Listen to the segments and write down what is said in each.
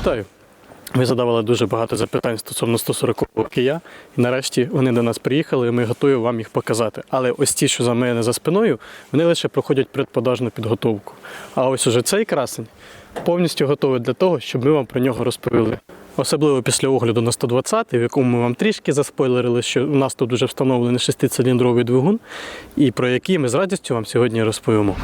Вітаю! Ви задавали дуже багато запитань стосовно 140-го Кия. І нарешті вони до нас приїхали, і ми готові вам їх показати. Але ось ті, що за мене за спиною, вони лише проходять предпродажну підготовку. А ось уже цей красень повністю готовий для того, щоб ми вам про нього розповіли. Особливо після огляду на 120, в якому ми вам трішки заспойлерили, що у нас тут вже встановлений шестициліндровий двигун, і про який ми з радістю вам сьогодні розповімо.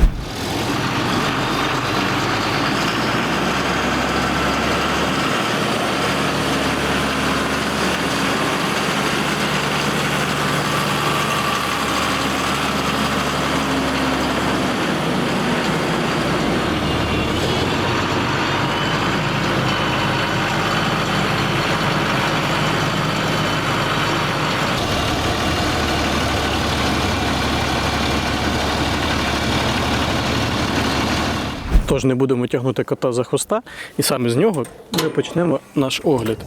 Тож не будемо тягнути кота за хвоста, і саме з нього ми почнемо наш огляд.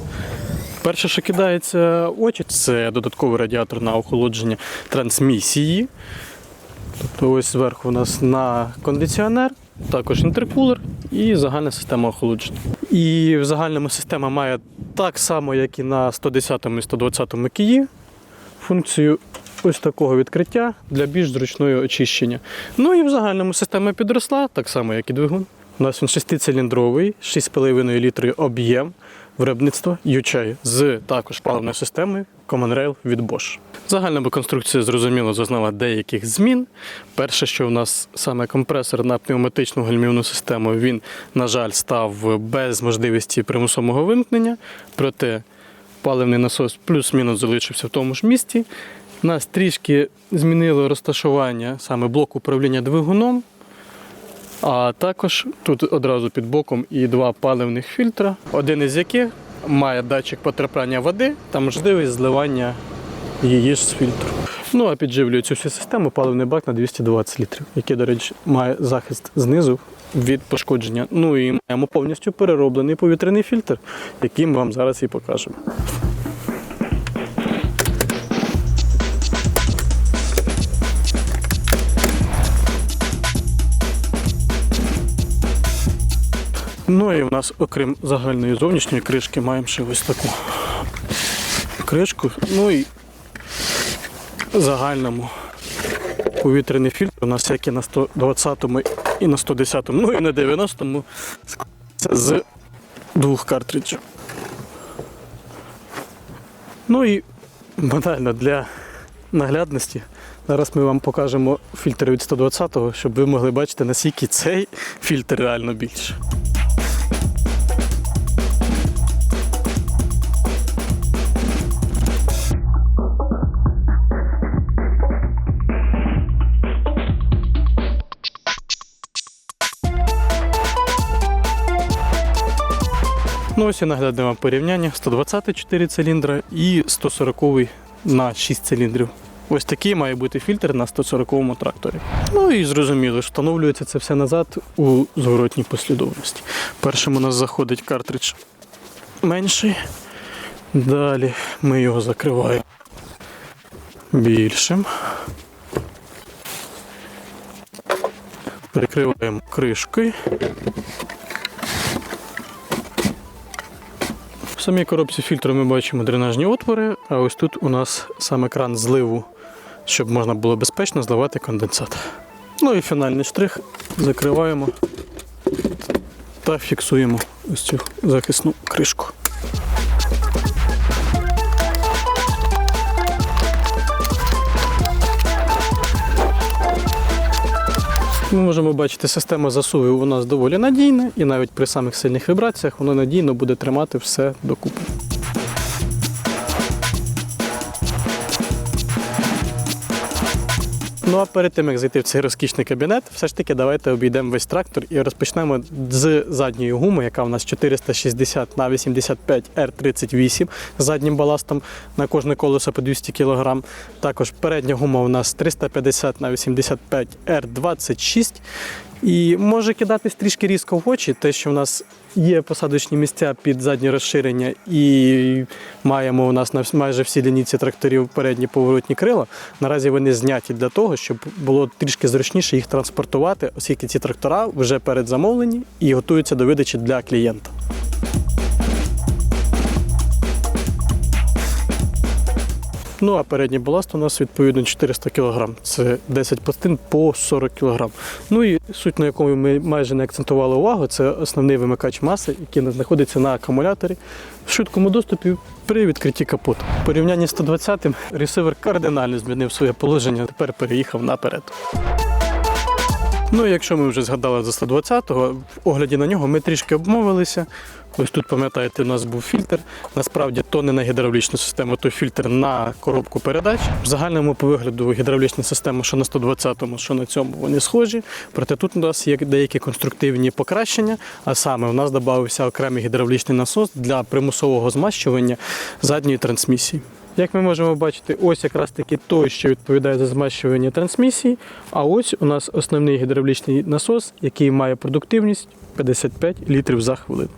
Перше, що кидається в очі, це додатковий радіатор на охолодження трансмісії. Тобто ось зверху у нас на кондиціонер, також інтеркулер і загальна система охолодження. І в загальному система має так само, як і на 110 і 120 Киї, функцію ось такого відкриття для більш зручного очищення. Ну і в загальному система підросла, так само, як і двигун. У нас він шестициліндровий, 6,5 літри об'єм виробництва UCHI з також паливною системою Common Rail від Bosch. Загальна конструкція, зрозуміло, зазнала деяких змін. Перше, що у нас саме компресор на пневматичну гальмівну систему, він, на жаль, став без можливості примусового вимкнення, проте паливний насос плюс-мінус залишився в тому ж місці. Нас трішки змінило розташування саме блоку управління двигуном. А також тут одразу під боком і два паливних фільтра, один із яких має датчик потрапляння води та можливість зливання її з фільтру. Ну а підживлює цю всю систему паливний бак на 220 літрів, який, до речі, має захист знизу від пошкодження. Ну і маємо повністю перероблений повітряний фільтр, який ми вам зараз і покажемо. Ну і в нас, окрім загальної зовнішньої кришки, маємо ще ось таку кришку. Ну і загальному повітряний фільтр у нас як і на 120 му і на 110, му ну і на 90-му це з двох картриджів. Ну і банально для наглядності. Зараз ми вам покажемо фільтр від 120-го, щоб ви могли бачити, наскільки цей фільтр реально більше. Ну ось і наглядне порівняння 120 4 циліндра і 140 на 6 циліндрів. Ось такий має бути фільтр на 140-му тракторі. Ну і зрозуміло, встановлюється це все назад у зворотній послідовності. Першим у нас заходить картридж менший. Далі ми його закриваємо більшим. Прикриваємо кришкою. Самій коробці фільтру ми бачимо дренажні отвори, а ось тут у нас саме кран зливу, щоб можна було безпечно зливати конденсат. Ну і фінальний штрих закриваємо та фіксуємо ось цю захисну кришку. Ми можемо бачити, система засувів у нас доволі надійна, і навіть при самих сильних вібраціях воно надійно буде тримати все докупи. Ну а перед тим як зайти в цей розкішний кабінет, все ж таки давайте обійдемо весь трактор і розпочнемо з задньої гуми, яка у нас 460 на 85 R38 з заднім баластом на кожне колесо по 200 кг. Також передня гума у нас 350 на 85 R26. І може кидатись трішки різко в очі, те, що в нас є посадочні місця під заднє розширення, і маємо у нас на майже всі лінійці тракторів передні поворотні крила. Наразі вони зняті для того, щоб було трішки зручніше їх транспортувати, оскільки ці трактора вже передзамовлені і готуються до видачі для клієнта. Ну а передній баласт у нас відповідно 400 кг. Це 10 пластин по 40 кг. Ну і суть, на якому ми майже не акцентували увагу, це основний вимикач маси, який знаходиться на акумуляторі в швидкому доступі при відкритті капоту. В порівнянні з 120-м ресивер кардинально змінив своє положення, тепер переїхав наперед. Ну, і якщо ми вже згадали за 120-го, в огляді на нього ми трішки обмовилися. Ось тут, пам'ятаєте, у нас був фільтр. Насправді то не на гідравлічну систему, то фільтр на коробку передач. В загальному по вигляду гідравлічна система, що на 120-му, що на цьому, вони схожі. Проте тут у нас є деякі конструктивні покращення, а саме у нас додався окремий гідравлічний насос для примусового змащування задньої трансмісії. Як ми можемо бачити, ось якраз таки той, що відповідає за змащування трансмісії. А ось у нас основний гідравлічний насос, який має продуктивність 55 літрів за хвилину.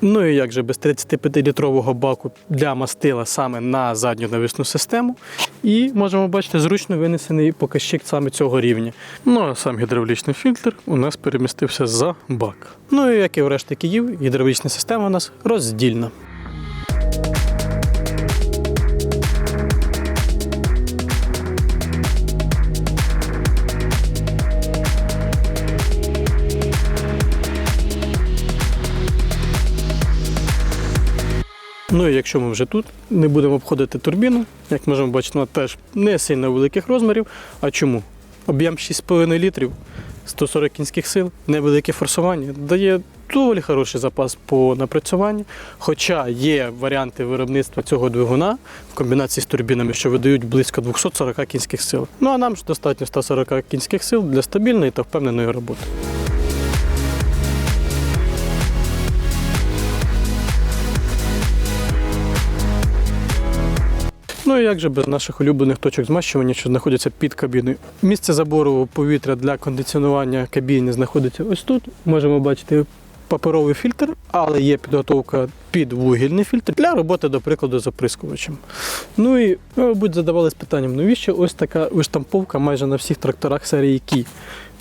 Ну і як же без 35-літрового баку для мастила саме на задню навісну систему. І можемо бачити зручно винесений показчик саме цього рівня. Ну а сам гідравлічний фільтр у нас перемістився за бак. Ну і як і в решті Київ, гідравлічна система у нас роздільна. Ну і якщо ми вже тут не будемо обходити турбіну, як можемо бачити, вона теж не сильно великих розмірів. А чому? Об'єм 6,5 літрів, 140 кінських сил, невелике форсування, дає доволі хороший запас по напрацюванню. Хоча є варіанти виробництва цього двигуна в комбінації з турбінами, що видають близько 240 кінських сил. Ну а нам ж достатньо 140 кінських сил для стабільної та впевненої роботи. Ну і як же без наших улюблених точок змащування, що знаходяться під кабіною. Місце забору повітря для кондиціонування кабіни знаходиться ось тут. Можемо бачити паперовий фільтр, але є підготовка під вугільний фільтр для роботи, до прикладу, з оприскувачем. Ну і ви, мабуть, задавались питанням, навіщо ось така виштамповка майже на всіх тракторах серії Кі?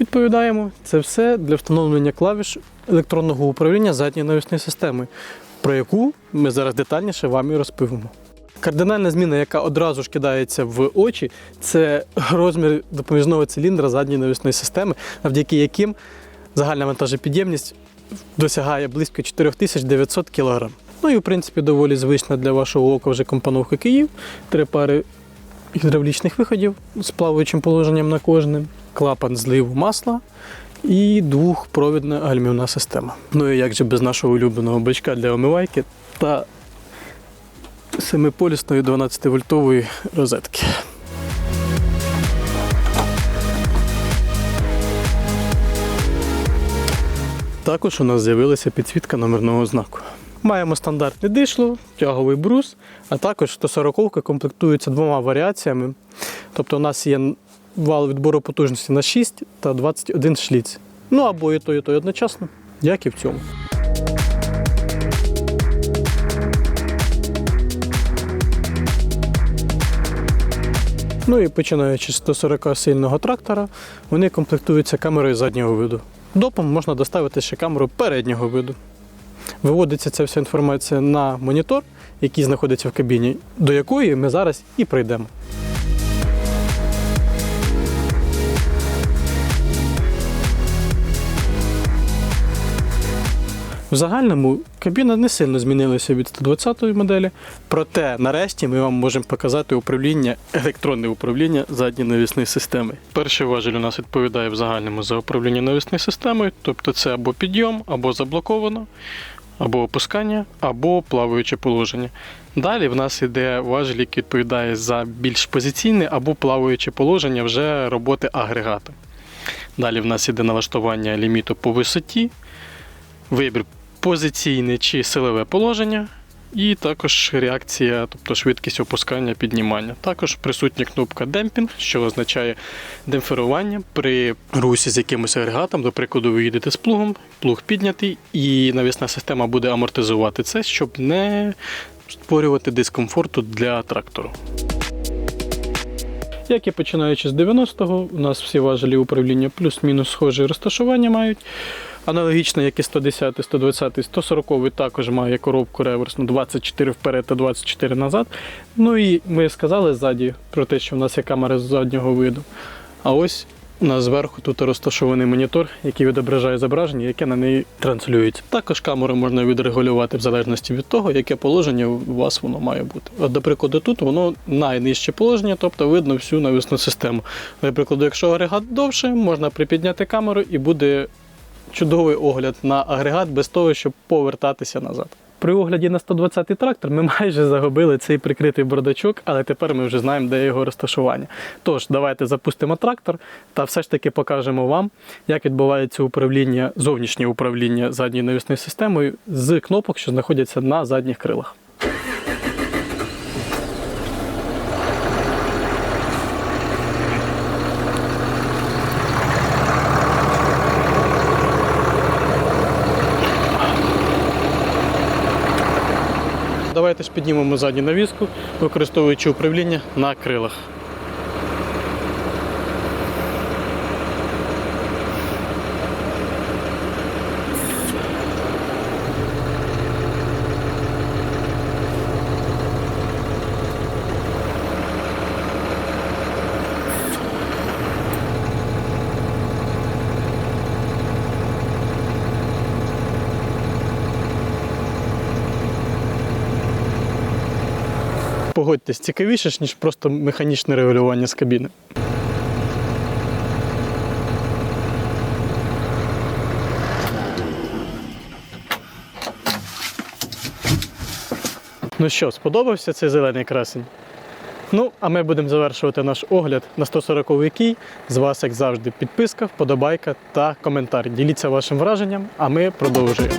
Відповідаємо, це все для встановлення клавіш електронного управління задньої навісної системи, про яку ми зараз детальніше вам і розповімо. Кардинальна зміна, яка одразу ж кидається в очі, це розмір допоміжного циліндра задньої навісної системи, завдяки яким загальна вантажопідємність досягає близько 4900 кг. Ну і в принципі доволі звична для вашого ока вже компоновка Київ. Три пари гідравлічних виходів з плаваючим положенням на кожним, клапан зливу масла і двохпровідна гальмівна система. Ну і як же без нашого улюбленого бачка для омивайки та семиполісної 12-вольтової розетки. Також у нас з'явилася підсвітка номерного знаку. Маємо стандартне дишло, тяговий брус, а також 140 комплектується двома варіаціями. Тобто у нас є вал відбору потужності на 6 та 21 шліц. Ну або і то, і то одночасно, як і в цьому. Ну і починаючи з 140 сильного трактора, вони комплектуються камерою заднього виду. Допом можна доставити ще камеру переднього виду. Виводиться ця вся інформація на монітор, який знаходиться в кабіні, до якої ми зараз і прийдемо. В загальному кабіна не сильно змінилася від 120-ї моделі, проте нарешті ми вам можемо показати управління, електронне управління задньої навісної системи. Перший важель у нас відповідає в загальному за управління навісною системою, тобто це або підйом, або заблоковано, або опускання, або плаваюче положення. Далі в нас йде важель, який відповідає за більш позиційне або плаваюче положення вже роботи агрегата. Далі в нас іде налаштування ліміту по висоті, вибір позиційне чи силове положення, і також реакція, тобто швидкість опускання, піднімання. Також присутня кнопка демпінг, що означає демпферування при русі з якимось агрегатом. До прикладу, ви їдете з плугом, плуг піднятий, і навісна система буде амортизувати це, щоб не створювати дискомфорту для трактору. Як і починаючи з 90-го, у нас всі важелі управління плюс-мінус схожі розташування мають. Аналогічно, як і 110, 120, 140 також має коробку реверсну 24 вперед та 24 назад. Ну і ми сказали ззаді про те, що в нас є камера з заднього виду. А ось у нас зверху тут розташований монітор, який відображає зображення, яке на неї транслюється. Також камеру можна відрегулювати в залежності від того, яке положення у вас воно має бути. От, до прикладу, тут воно найнижче положення, тобто видно всю навісну систему. До прикладу, якщо агрегат довше, можна припідняти камеру і буде чудовий огляд на агрегат без того, щоб повертатися назад. При огляді на 120-й трактор ми майже загубили цей прикритий бардачок, але тепер ми вже знаємо, де його розташування. Тож, давайте запустимо трактор та все ж таки покажемо вам, як відбувається управління, зовнішнє управління задньою навісною системою з кнопок, що знаходяться на задніх крилах. Давайте ж піднімемо задню навіску, використовуючи управління на крилах. Погодьтесь, цікавіше, ніж просто механічне регулювання з кабіни. Ну що, сподобався цей зелений красень? Ну, а ми будемо завершувати наш огляд на 140-й кій. З вас, як завжди, підписка, вподобайка та коментар. Діліться вашим враженням, а ми продовжуємо.